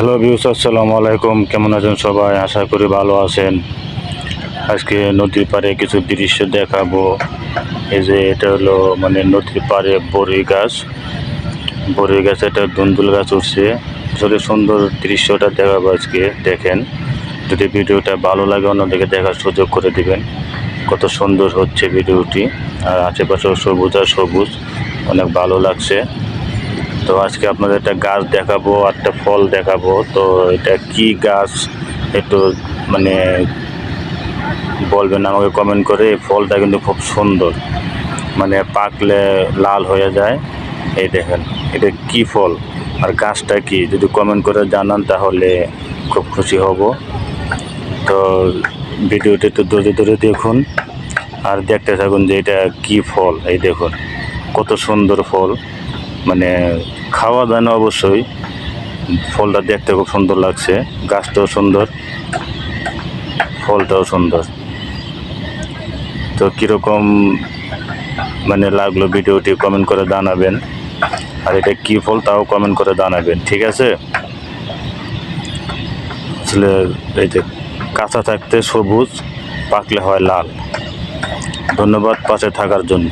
Hello views আসসালামু আলাইকুম। কেমন আছেন সবাই? আশা করি ভালো আছেন। আজকে নদীর পাড়ে কিছু দৃশ্য দেখাবো। এই যে এটা হলো মানে নদীর পাড়ে বড়ি গাছ। বড়ি গাছে একটা দুন্দুল গাছ উঠছে। আসলে সুন্দর দৃশ্যটা দেখাবো আজকে। দেখেন, যদি ভিডিওটা ভালো লাগে, অন্যদিকে দেখার সুযোগ করে দিবেন। কত সুন্দর হচ্ছে ভিডিওটি। আর আশেপাশেও সবুজ আর সবুজ। অনেক ভালো লাগছে। তো আজকে আপনাদের একটা গাছ দেখাবো একটা ফল দেখাবো। তো এটা কি গাছ? একটু মানে বলবেন আমাকে কমেন্ট করে। এই ফলটা কিন্তু খুব সুন্দর। মানে পাকলে লাল হয়ে যায়। এই দেখেন, এটা কি ফল? আর গাছটা কি? যদি কমেন্ট করে জানান তাহলে খুব খুশি হব। তো ভিডিওটি একটু ধরে ধরে দেখুন। আর দেখতে থাকুন যে এটা কি ফল। এই দেখুন, কত সুন্দর ফল। মানে খাওয়া যায় না অবশ্যই। ফলটা দেখতে খুব সুন্দর লাগছে। গাছটাও সুন্দর। ফলটাও সুন্দর। তো কীরকম মানে লাগল ভিডিওটি কমেন্ট করে জানাবেন। আর এটা কী ফল তাও কমেন্ট করে জানাবেন, ঠিক আছে? আসলে এই যে কাঁচা থাকতে সবুজ, পাকলে হয় লাল। ধন্যবাদ পাশে থাকার জন্য।